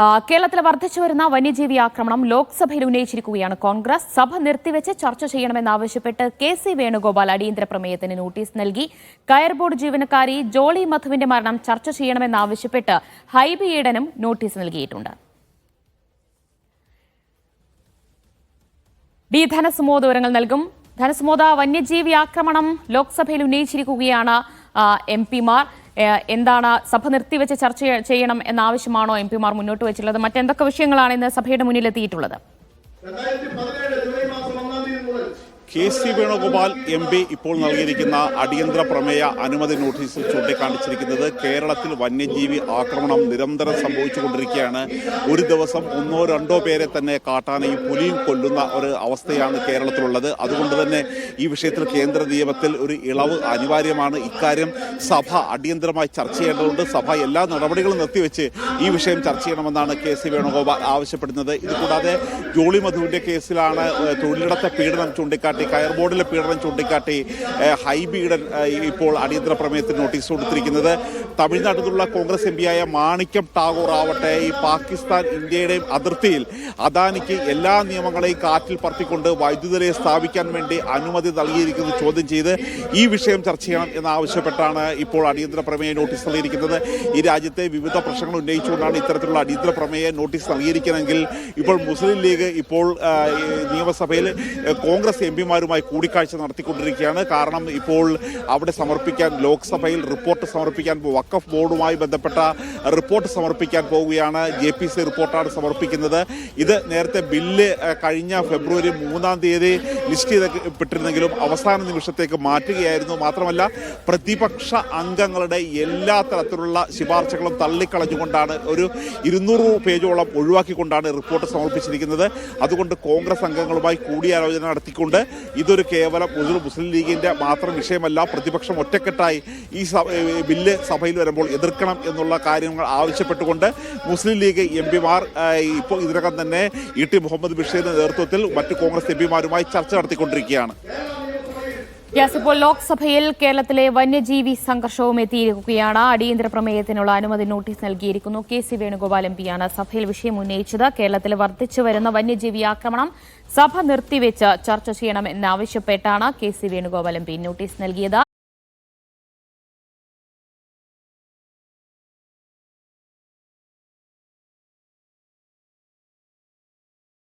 കേരളത്തിൽ വർദ്ധിച്ചു വരുന്ന വന്യജീവി ആക്രമണം ലോക്സഭയിൽ ഉന്നയിച്ചിരിക്കുകയാണ് കോൺഗ്രസ്. സഭ നിർത്തിവെച്ച് ചർച്ച ചെയ്യണമെന്നാവശ്യപ്പെട്ട് കെ സി വേണുഗോപാൽ അടിയന്തര പ്രമേയത്തിന് നോട്ടീസ് നൽകി. കയർ ബോർഡ് ജീവനക്കാരി ജോളി മധുവിന്റെ മരണം ചർച്ച ചെയ്യണമെന്നാവശ്യപ്പെട്ട് ഹൈബി ഈഡനും നോട്ടീസ് നൽകിയിട്ടുണ്ട്. ഡി നൽകും. ധനസുമോദ വന്യജീവി ആക്രമണം ലോക്സഭയിൽ ഉന്നയിച്ചിരിക്കുകയാണ് എം പിമാർ. എന്താണ് സഭ നിർത്തിവെച്ച് ചർച്ച ചെയ്യണം എന്ന ആവശ്യമാണോ എം പിമാർ മുന്നോട്ട് വെച്ചിട്ടുള്ളത്? മറ്റെന്തൊക്കെ വിഷയങ്ങളാണ് ഇന്ന് സഭയുടെ മുന്നിലെത്തിയിട്ടുള്ളത്? K C Venugopal M P ഇപ്പോൾ നൽകിയിരിക്കുന്ന അടിയന്തര പ്രമേയ അനുമതി നോട്ടീസിൽ ചൂണ്ടിക്കാണിച്ചിരിക്കുന്നത് കേരളത്തിൽ വന്യജീവി ആക്രമണം നിരന്തരം സംഭവിച്ചുകൊണ്ടിരിക്കുകയാണ്. ഒരു ദിവസം ഒന്നോ രണ്ടോ പേരെ തന്നെ കാട്ടാനയും പുലിയും കൊല്ലുന്ന ഒരു അവസ്ഥയാണ് കേരളത്തിലുള്ളത്. അതുകൊണ്ട് തന്നെ ഈ വിഷയത്തിൽ കേന്ദ്ര നിയമത്തിൽ ഒരു ഇളവ് അനിവാര്യമാണ്. ഇക്കാര്യം സഭ അടിയന്തരമായി ചർച്ച ചെയ്യേണ്ടതുണ്ട്. സഭ എല്ലാ നടപടികളും നിർത്തിവെച്ച് ഈ വിഷയം ചർച്ച ചെയ്യണമെന്നാണ് കെ സി വേണുഗോപാൽ ആവശ്യപ്പെടുന്നത്. ഇതുകൂടാതെ ജോളി മധുവിന്റെ കേസിലാണ് തൊഴിലിടത്തെ പീഡനം ചൂണ്ടിക്കാട്ടി കയർ ബോർഡിലെ പീഡനം ചൂണ്ടിക്കാട്ടി ഹൈബീഡൻ ഇപ്പോൾ അടിയന്തര പ്രമേയത്തിന് നോട്ടീസ് കൊടുത്തിരിക്കുന്നത്. തമിഴ്നാട്ടിൽ നിന്നുള്ള കോൺഗ്രസ് എം പിയായ മാണിക്യം ടാഗോർ ആവട്ടെ ഈ പാകിസ്ഥാൻ ഇന്ത്യയുടെയും അതിർത്തിയിൽ അദാനിക്ക് എല്ലാ നിയമങ്ങളെയും കാറ്റിൽ പറത്തിക്കൊണ്ട് വൈദ്യുതി നിലയം സ്ഥാപിക്കാൻ വേണ്ടി അനുമതി നൽകിയിരിക്കുന്നത് ചോദ്യം ചെയ്ത് ഈ വിഷയം ചർച്ച ചെയ്യണം എന്നാവശ്യപ്പെട്ടാണ് ഇപ്പോൾ അടിയന്തര പ്രമേയ നോട്ടീസ് നൽകിയിരിക്കുന്നത്. ഈ രാജ്യത്തെ വിവിധ പ്രശ്നങ്ങൾ ഉന്നയിച്ചുകൊണ്ടാണ് ഇത്തരത്തിലുള്ള അടിയന്തര പ്രമേയ നോട്ടീസ് നൽകിയിരിക്കുന്നതെങ്കിൽ ഇപ്പോൾ മുസ്ലിം ലീഗ് ഇപ്പോൾ നിയമസഭയിൽ കോൺഗ്രസ് എം പിമാരുമായി കൂടിക്കാഴ്ച നടത്തിക്കൊണ്ടിരിക്കുകയാണ്. കാരണം ഇപ്പോൾ അവിടെ സമർപ്പിക്കാൻ ലോക്സഭയിൽ റിപ്പോർട്ട് സമർപ്പിക്കാൻ വക്കഫ് ബോർഡുമായി ബന്ധപ്പെട്ട റിപ്പോർട്ട് സമർപ്പിക്കാൻ പോവുകയാണ്. ജെ പി സി റിപ്പോർട്ടാണ് സമർപ്പിക്കുന്നത്. ഇത് നേരത്തെ ബില്ല് കഴിഞ്ഞ ഫെബ്രുവരി മൂന്നാം തീയതി ലിസ്റ്റ് ചെയ്തപ്പെട്ടിരുന്നെങ്കിലും അവസാന നിമിഷത്തേക്ക് മാറ്റുകയായിരുന്നു. മാത്രമല്ല പ്രതിപക്ഷ അംഗങ്ങളുടെ എല്ലാ തരത്തിലുള്ള ശുപാർശകളും തള്ളിക്കളഞ്ഞുകൊണ്ടാണ് ഒരു ഇരുന്നൂറ് പേജോളം ഒഴിവാക്കിക്കൊണ്ടാണ് റിപ്പോർട്ട് സമർപ്പിച്ചിരിക്കുന്നത്. അതുകൊണ്ട് കോൺഗ്രസ് അംഗങ്ങളുമായി കൂടിയാലോചന നടത്തിക്കൊണ്ട് ഇതൊരു കേവലം ഒരു മുസ്ലിം ലീഗിന്റെ മാത്രം വിഷയമല്ല പ്രതിപക്ഷം ഒറ്റക്കെട്ടായി ഈ ബില്ല് സഭയിൽ വരുമ്പോൾ എതിർക്കണം എന്നുള്ള കാര്യങ്ങൾ ആവശ്യപ്പെട്ടുകൊണ്ട് മുസ്ലിം ലീഗ് എം പിമാർ ഇപ്പോൾ ഇതിനകം തന്നെ ഇ ടി മുഹമ്മദ് ബഷീറിന്റെ നേതൃത്വത്തിൽ മറ്റ് കോൺഗ്രസ് എം പിമാരുമായി ചർച്ച നടത്തിക്കൊണ്ടിരിക്കുകയാണ്. യെസ് ഇപ്പോൾ ലോക്സഭയിൽ കേരളത്തിലെ വന്യജീവി സംഘർഷവും എത്തിയിരിക്കുകയാണ്. അടിയന്തര പ്രമേയത്തിനുള്ള അനുമതി നോട്ടീസ് നൽകിയിരിക്കുന്നു. കെ സി വേണുഗോപാൽ എം പിയാണ് സഭയിൽ വിഷയം ഉന്നയിച്ചത്. കേരളത്തിൽ വർദ്ധിച്ചു വരുന്ന വന്യജീവി ആക്രമണം സഭ നിർത്തിവെച്ച് ചർച്ച ചെയ്യണമെന്നാവശ്യപ്പെട്ടാണ് K C Venugopal M P notice നൽകിയത്.